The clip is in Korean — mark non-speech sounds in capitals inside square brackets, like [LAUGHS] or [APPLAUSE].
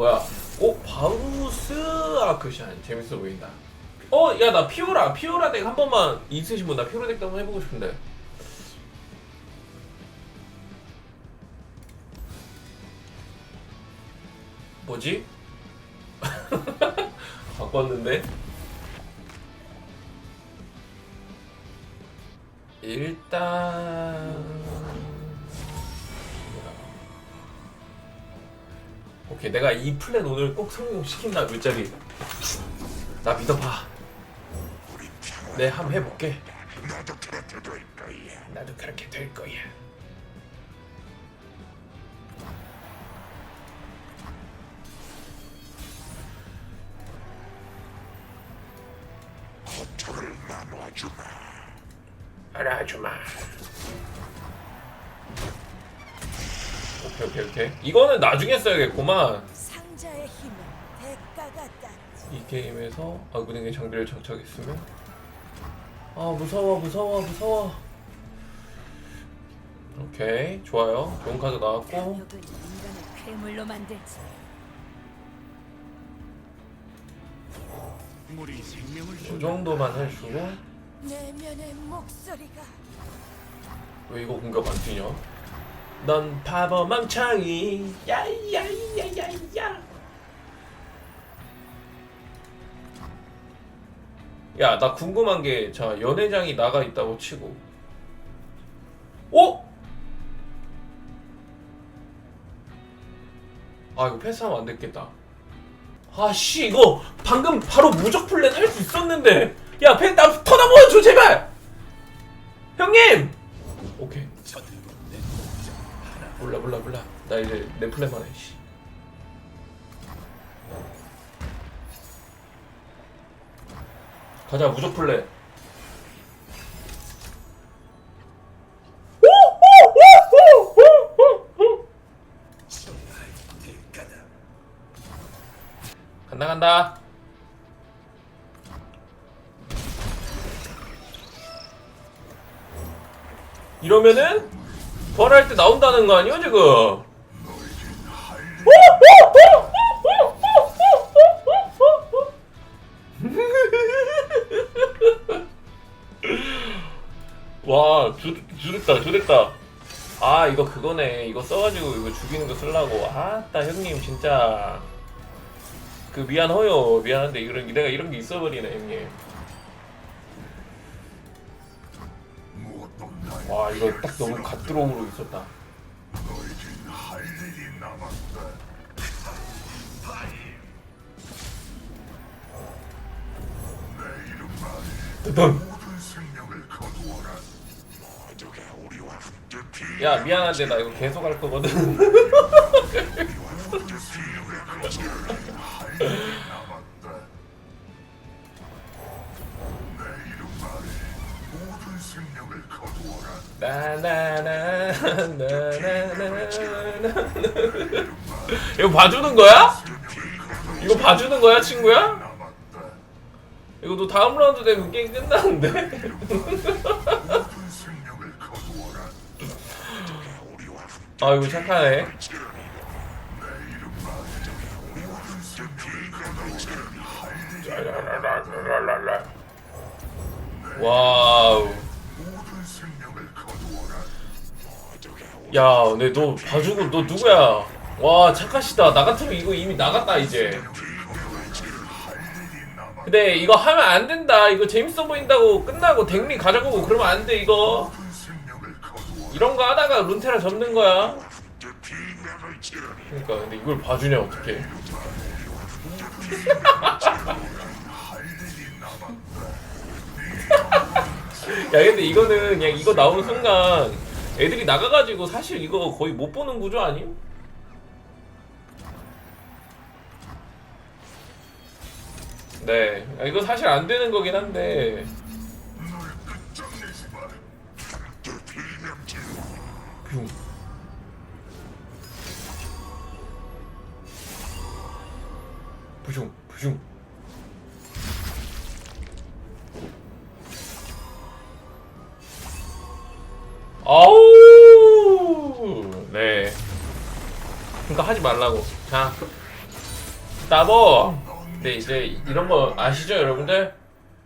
뭐야? 어 바우스 아크샨 재밌어 보인다. 어 야 나 피오라 피오라 덱 한 번만 있으신 분나 피오라 덱도 한번 해보고 싶은데. 뭐지? [LAUGHS] 바꿨는데? 일단 오케이 내가 이 플랜 오늘 꼭 성공시킨다 물자리 나 믿어봐 내 한번 해볼게 나도 그렇게 될 거야. 나도 그렇게 될 거야 고통을 나눠주마. 알아주마 오케이 오케이 오케이. 이거는 나중에 써야겠구만. 상자의 힘은 대가가 따르지. 이 게임에서 아군에게 장비를 장착했으면. 아 무서워 무서워 무서워. 오케이 좋아요. 좋은 카드 나왔고. 강력은 인간을 괴물로 만들지. 물이 생명을 이 준다. 정도만 해주고. 내면의 목소리가 왜 이거 공격 안 뛰냐 넌 바보 멍청이. 야야야야야. 야 나 궁금한 게 자 연회장이 나가 있다고 치고. 어? 아 이거 패스하면 안 됐겠다. 아씨 이거 방금 바로 무적 플랜 할 수 있었는데. 야 패, 나 터다 보여줘 제발! 형님! 오케이 몰라 몰라 몰라 나 이제 내 플랜만 해 씨. 가자 무적 플랜. 간다 간다. 이러면은 부활할 때 나온다는 거 아니야 지금? [LAUGHS] 와 주, 주됐다 주됐다. 아 이거 그거네. 이거 써가지고 이거 죽이는 거 쓰려고. 아따 형님 진짜. 그 미안해요. 미안한데 이런 내가 이런 게 있어버리네 형님 와 이거 딱 너무 갓드로우로 있었다 너에겐 할 일이 남았다. 내 이름 말해 넌 모든 생명을 거두어라. 모두가 우리와 함께 피. 야 미안한데 나 이거 계속 할 거거든 [LAUGHS] 생명을 거두어라. 나나나 나나나 이거 봐주는 거야? 이거 봐주는 거야 친구야? 남았다. 이거 너 다음 라운드 되면 게임 끝나는데? 모든 생명을 거두어라. 아 이거 착하네 내 이름 말해 모든 생명을 거두어라. 와 야 근데 너 봐주고 너 누구야? 와 착하시다 나 같으면 이거 이미 나갔다 이제 근데 이거 하면 안 된다 이거 재밌어 보인다고 끝나고 덱리 가져가고 그러면 안 돼 이거. 이런 거 하다가 룬테라 접는 거야. 그러니까 근데 이걸 봐주냐 남았다. [LAUGHS] 야 근데 이거는 그냥 이거 나오는 순간 애들이 나가가지고 사실 이거 거의 못 보는 구조 아님? 네 야, 이거 사실 안 되는 거긴 한데. 뿅. 부슝 부슝 아우 그러니까 하지 말라고. 자 따봉 근데 이제 이런 거 아시죠 여러분들